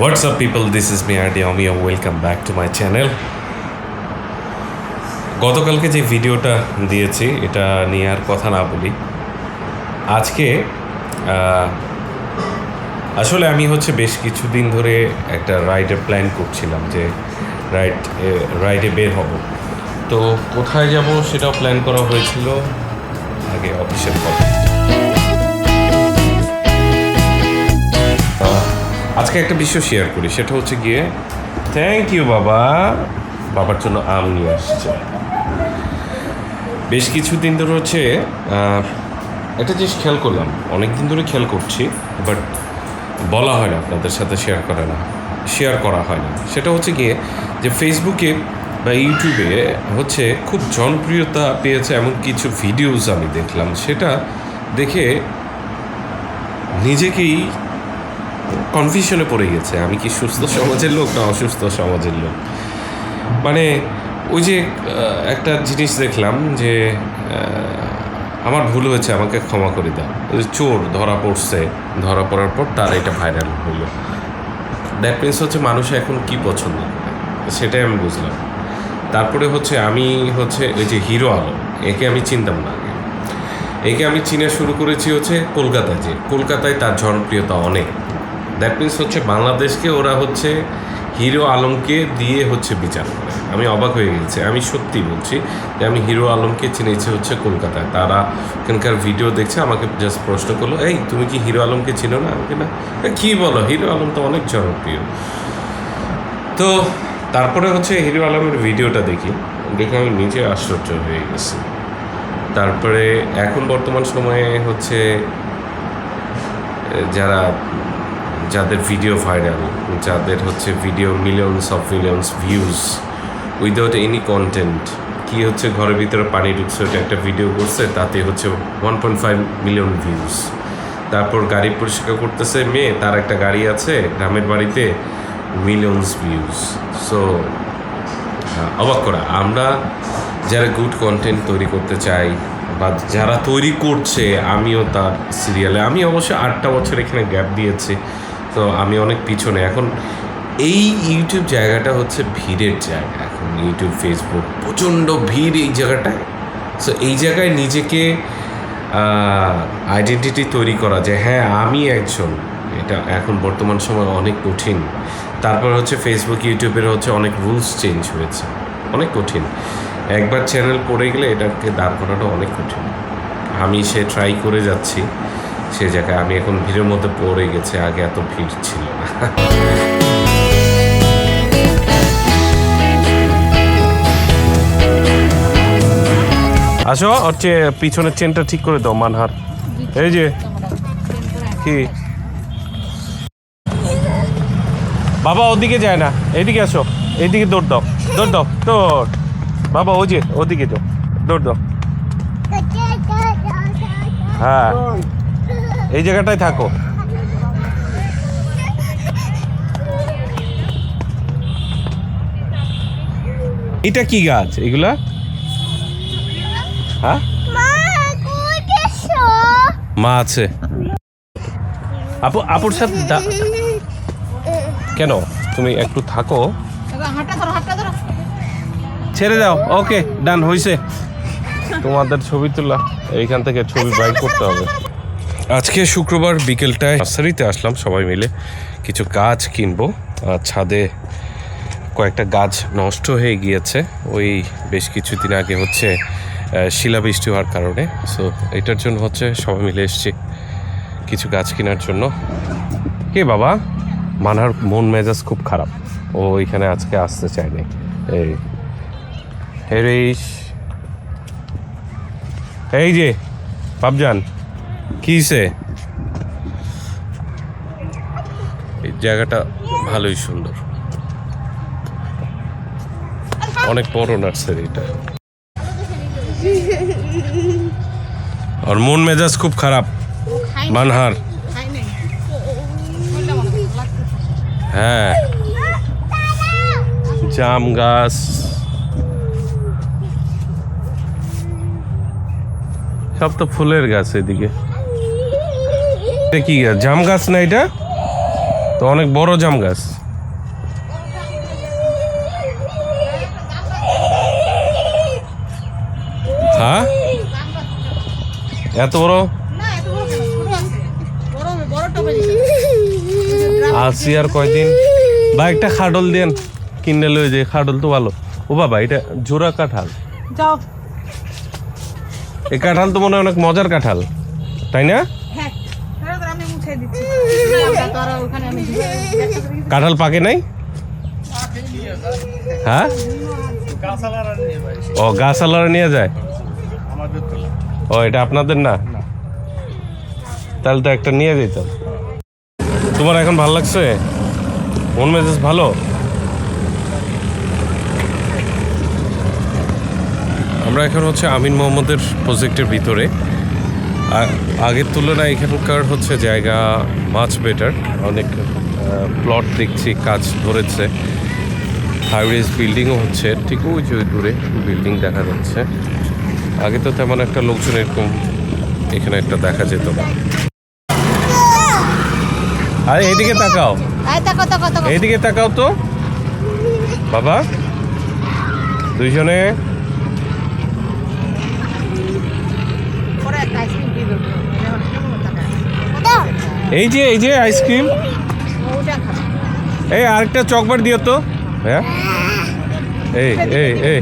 What's up, people? This is me, Ardi Omio. Welcome back to my channel. গতকালকে যে ভিডিওটা দিয়েছি এটা নিয়ে আর কথা না বলি আজকে আসলে আমি হচ্ছে বেশ কিছুদিন ধরে একটা রাইডের প্ল্যান করছিলাম যে রাইড রাইডে বের হব তো কোথায় যাব সেটাও প্ল্যান করা হয়েছিল আগে অফিসের কথা আজকে একটা বিষয় শেয়ার করি, সেটা হচ্ছে গিয়ে থ্যাংক ইউ বাবা, বাবার জন্য আম নিয়ে আসছে। বেশ কিছুদিন ধরে হচ্ছে একটা জিনিস খেয়াল করলাম অনেক দিন ধরে খেয়াল করছি বাট বলা হয় না, আপনাদের সাথে শেয়ার করে না শেয়ার করা হয় না। সেটা হচ্ছে গিয়ে যে ফেসবুকে বা ইউটিউবে হচ্ছে খুব জনপ্রিয়তা পেয়েছে এমন কিছু ভিডিওস আমি দেখলাম। সেটা দেখে নিজেকেই কনফিউশনে পড়ে গেছে। আমি কি সুস্থ সমাজের লোক না অসুস্থ সমাজের লোক? মানে ওই যে একটা জিনিস দেখলাম যে আমার ভুল হয়েছে, আমাকে ক্ষমা করে দাও। চোর ধরা পড়ছে, ধরা পড়ার পর তার এটা ভাইরাল হলো। দ্যাট মিনস হচ্ছে মানুষ এখন কি পছন্দ করে? সেটাই আমি বুঝলাম। তারপরে হচ্ছে আমি হচ্ছে ওই যে হিরো আলম, একে আমি চিনতাম না একে আমি চিনে শুরু করেছি হচ্ছে কলকাতায় যে, কলকাতায় তার জনপ্রিয়তা অনেক। দ্যাট মিনস হচ্ছে বাংলাদেশকে ওরা হচ্ছে হিরো আলমকে দিয়ে হচ্ছে বিচার করে। আমি অবাক হয়ে গেছি। আমি সত্যি বলছি যে আমি হিরো আলমকে চিনেছি হচ্ছে কলকাতায়। তারা এখানকার ভিডিও দেখছে আমাকে জাস্ট প্রশ্ন করল এই তুমি কি হিরো আলমকে চিনো না? আমাকে না "এ, কী বলো? হিরো আলম তো অনেক জনপ্রিয়। তো তারপরে হচ্ছে হিরো আলমের ভিডিওটা দেখি। দেখে আমি নিজে আশ্চর্য হয়ে গেছি। তারপরে এখন বর্তমান সময়ে হচ্ছে যারা যাদের ভিডিও ভাইরাল যাদের হচ্ছে video millions of millions views without any content কি হচ্ছে ঘরের ভিতরে পানি ঢুকছে, ওটা একটা ভিডিও করছে, তাতে হচ্ছে one point five million views তারপর গাড়ি পরিষ্কার করতেছে মেয়ে, তার একটা গাড়ি আছে, গ্রামের বাড়িতে মিলিয়নস ভিউজ সো অবাক করা। আমরা যারা গুড কন্টেন্ট তৈরি করতে চাই, বা যারা তৈরি করছে, আমিও তার সিরিয়ালে আমি অবশ্য আটটা বছর এখানে গ্যাপ দিয়েছি। তো আমি অনেক পিছনে। এখন এই ইউটিউব জায়গাটা হচ্ছে ভিড়ের জায়গা। এখন ইউটিউব ফেসবুক প্রচণ্ড ভিড় এই জায়গাটায়। সো এই জায়গায় নিজেকে আইডেন্টিটি তৈরি করা যে হ্যাঁ আমি একজন। এটা এখন বর্তমান সময় অনেক কঠিন। তারপর হচ্ছে ফেসবুক ইউটিউবের হচ্ছে অনেক রুলস চেঞ্জ হয়েছে। অনেক কঠিন। একবার চ্যানেল পড়ে গেলে এটাকে দাঁড় করাটা অনেক কঠিন। আমি সে ট্রাই করে যাচ্ছি। সে জায়গায় আমি এখন ভিড়ের মধ্যে পড়ে গেছে আগে এত ভিড় ছিল না। আসো হচ্ছে পিছনের চেনটা ঠিক করে দাও মানহার। এই যে। কি? বাবা ওদিকে যায় না। এইদিকে আসো। এইদিকে দৌড় দাও। দৌড় দাও। দৌড়। বাবা ওই যে ওদিকে যাও। দৌড় দাও। হ্যাঁ। এই জায়গাটায় থাকো। এটা কি গাছ? এগুলা? হ্যাঁ? মা আছে। আপু আপুর সাথে কেন? তুমি একটু থাকো। ছেড়ে দাও। ওকে ডান হইছে। তোমাদের ছবি তোলা এইখান থেকে ছবি বাইক করতে হবে। আজকে শুক্রবার বিকেলটায় নার্সারিতে আসলাম সবাই মিলে। কিছু গাছ কিনবো। ছাদে কয়েকটা গাছ নষ্ট হয়ে গিয়েছে। ওই বেশ কিছুদিন আগে হচ্ছে শিলাবৃষ্টি হওয়ার কারণে। সো এটার জন্য হচ্ছে সবাই মিলে এসছি কিছু গাছ কেনার জন্য। কে বাবা? মানার মন মেজাজ খুব খারাপ। ও এখানে আজকে আসতে চায়নি। এই হেরিস এই যে বাবজান কিসে এই জায়গাটা ভালোই সুন্দর। অনেক বড় নার্সারি এটা। আর মন মেজাজ খুব খারাপ। মানহার। মনে হয় হ্যাঁ। জাম গাছ। সব তো ফুলের গাছ এদিকে। এটা কি গাছ? জাম গাছ না এটা? তো অনেক বড় জাম গাছ। হ্যাঁ? এত বড়? আসি আর কয়দিন। বা একটা খাডল দেন। কিনে লই যে খাডল তো ভালো। ও বাবা এটা জোড়া কাঁঠাল। যাও। এই কাঁঠাল তো মনে হয় অনেক মজার কাঁঠাল তাই না হ্যাঁ হ্যাঁ তো আমি মুছে দিচ্ছি তোর ওখানে আমি কাঁঠাল পাকে নাই? হ্যাঁ? ও গাছ আলারা নিয়ে যায়? ও, এটা আপনাদের না? তাহলে তো একটা নিয়ে যেতাম তোমার এখন ভালো লাগছে? মন মেজাজ ভালো? আমরা এখন হচ্ছে আমিন মোহাম্মদের প্রজেক্টের ভিতরে। আগের তুলনায় এখানকার হচ্ছে জায়গা মাছ বেটার অনেক প্লট দেখছি কাজ ধরেছে। হাইওয়েজ বিল্ডিংও হচ্ছে ঠিক ওই যে দূরে বিল্ডিং দেখা যাচ্ছে। আগে তো তেমন একটা লোকজন এরকম এখানে একটা দেখা যেত না। আরে এইদিকে তাকাও। এইদিকে তাকাও তো। বাবা দুইজনে এই যে এই যে আইসক্রিম। এই আরেকটা চকবার দিও তো। হ্যাঁ এই এই এই।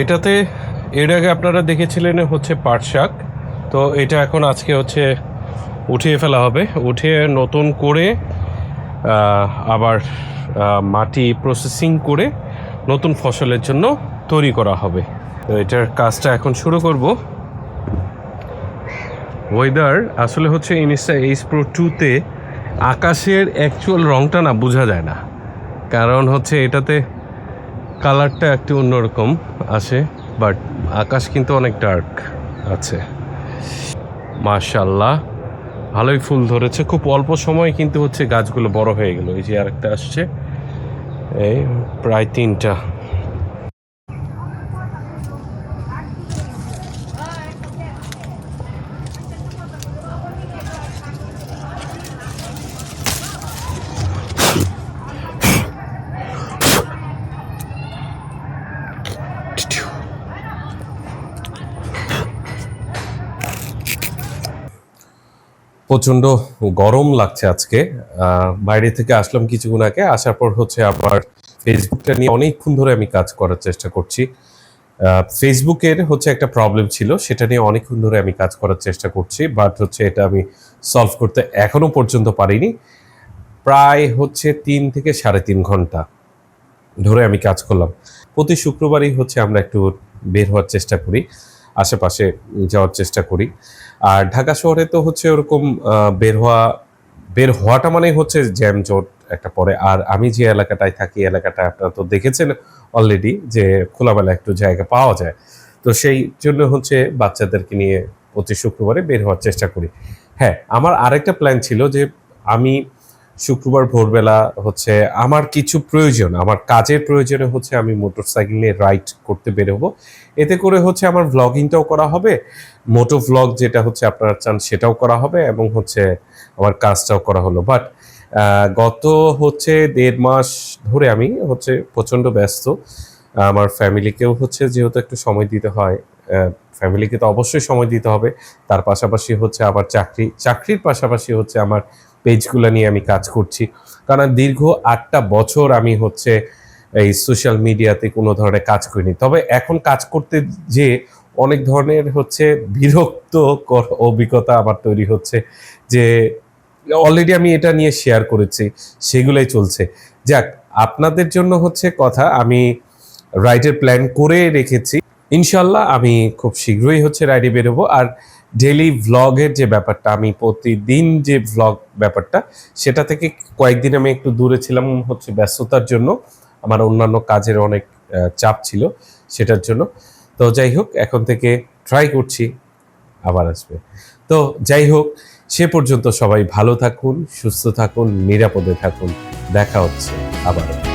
এটাতে এর আগে আপনারা দেখেছিলেন হচ্ছে পাট শাক। তো এটা এখন আজকে হচ্ছে উঠিয়ে ফেলা হবে। উঠিয়ে নতুন করে আবার মাটি প্রসেসিং করে নতুন ফসলের জন্য তৈরি করা হবে। তো এটার কাজটা এখন শুরু করব। ওয়েদার আসলে হচ্ছে ইনস্টা এইচ প্রো টুতে আকাশের অ্যাকচুয়াল রংটা না বোঝা যায় না। কারণ হচ্ছে এটাতে কালারটা একটু অন্যরকম আসে বাট আকাশ কিন্তু অনেক ডার্ক আছে। মাশাল্লাহ ভালোই ফুল ধরেছে। খুব অল্প সময় কিন্তু হচ্ছে গাছগুলো বড় হয়ে গেল। এই যে আরেকটা আসছে। এই প্রায় তিনটা। প্রচণ্ড গরম লাগছে আজকে। বাইরে থেকে আসলাম কিছুক্ষণ আগে, আসার পর হচ্ছে আবার ফেসবুকটা নিয়ে অনেকক্ষণ ধরে আমি কাজ করার চেষ্টা করছি। ফেসবুকের হচ্ছে একটা প্রবলেম ছিল, সেটা নিয়ে অনেকক্ষণ ধরে আমি কাজ করার চেষ্টা করছি বাট হচ্ছে এটা আমি সলভ করতে এখনও পর্যন্ত পারিনি। প্রায় হচ্ছে তিন থেকে সাড়ে তিন ঘণ্টা ধরে আমি কাজ করলাম। প্রতি শুক্রবারই হচ্ছে আমরা একটু বের হওয়ার চেষ্টা করি। আশেপাশে যাওয়ার চেষ্টা করি। আর ঢাকা শহরে তো হচ্ছে ওরকম বের হওয়া, বের হওয়াটা মানেই হচ্ছে জ্যাম জট একটা পরে। আর আমি যে এলাকাটায় থাকি এলাকাটা আপনারা তো দেখেছেন অলরেডি যে খোলামেলা একটু জায়গা পাওয়া যায়। তো সেই জন্য হচ্ছে বাচ্চাদেরকে নিয়ে প্রতি শুক্রবারে বের হওয়ার চেষ্টা করি। হ্যাঁ আমার আরেকটা প্ল্যান ছিল যে আমি শুক্রবার ভোরবেলা হচ্ছে আমার কিছু প্রয়োজন, আমার কাজের প্রয়োজনে হচ্ছে আমি মোটর সাইকেল নিয়ে রাইড করতে বেরোবো। এতে করে হচ্ছে আমার ভ্লগিংটাও করা হবে মোটো ভ্লগ যেটা হচ্ছে আপনারা চান সেটাও করা হবে এবং হচ্ছে আমার কাজটাও করা হলো। বাট গত হচ্ছে দেড় মাস ধরে আমি হচ্ছে প্রচণ্ড ব্যস্ত। আমার ফ্যামিলিকেও হচ্ছে যেহেতু একটু সময় দিতে হয় ফ্যামিলিকে তো অবশ্যই সময় দিতে হবে। তার পাশাপাশি হচ্ছে আবার চাকরি, চাকরির পাশাপাশি হচ্ছে আমার পেজগুলো নিয়ে আমি কাজ করছি। কারণ দীর্ঘ আটটা বছর আমি হচ্ছে এই সোশ্যাল মিডিয়াতে কোনো ধরনের কাজ করিনি। তবে এখন কাজ করতে যে অনেক ধরনের হচ্ছে বিরক্তকর অভিজ্ঞতা আমার তৈরি হচ্ছে যে অলরেডি আমি এটা নিয়ে শেয়ার করেছি, সেগুলোই চলছে। যাক, আপনাদের জন্য হচ্ছে কথা, আমি রাইডের প্ল্যান করে রেখেছি। ইনশাল্লাহ আমি খুব শীঘ্রই হচ্ছে রাইডে বেরোবো। আর ডেলি ভ্লগের যে ব্যাপারটা, আমি প্রতিদিন যে ভ্লগ ব্যাপারটা, সেটা থেকে কয়েকদিন আমি একটু দূরে ছিলাম হচ্ছে ব্যস্ততার জন্য। আমার অন্যান্য কাজের অনেক চাপ ছিল সেটার জন্য। তো যাই হোক, এখন থেকে ট্রাই করছি, আবার আসবে। তো যাই হোক, সে পর্যন্ত সবাই ভালো থাকুন, সুস্থ থাকুন, নিরাপদে থাকুন। দেখা হচ্ছে আবার